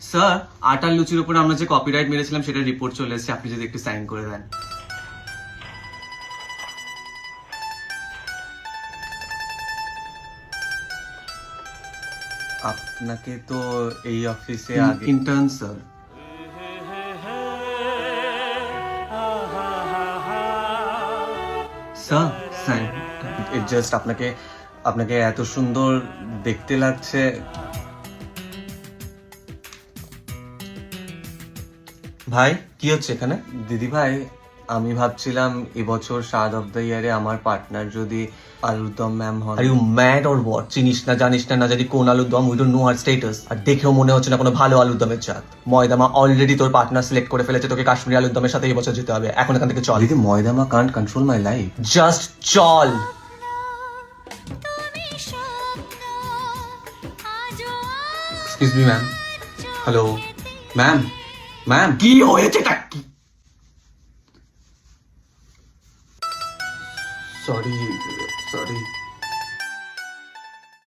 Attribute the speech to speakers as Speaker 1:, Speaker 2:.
Speaker 1: Sir আটার লুচির উপরে আমরা যে কপিরাইট মেরেছিলাম সেটা রিপোর্ট চলে এসেছে। আপনি যদি একটু সাইন করে দেন। আপনাকে তো এই অফিসে আগে intern sir sir sign just আপনাকে আপনাকে এত সুন্দর দেখতে লাগছে। ভাই কি হচ্ছে এখানে? দিদি ভাই আমি ভাবছিলাম এবছর সাদ অফ দ্য ইয়ারে আমার পার্টনার যদি আলুর দম ম্যাম হন। Are you mad or what চিনিস না জানিস না না জানি কোন আলুর দম উই ডোন্ট নো আর স্টেটাস আর দেখেও মনে হচ্ছে না কোনো ভালো আলুর দমের জাত ময়দামা অলরেডি তোর পার্টনার সিলেক্ট করে ফেলেছে তোকে কাশ্মীরি আলুর দমের সাথে এবছর যেতে হবে। এখন এখান থেকে চল। দিদি ময়দামা can't control my life just চল। Excuse me ma'am hello ma'am ma'am কি হয়েছে কি সরি সরি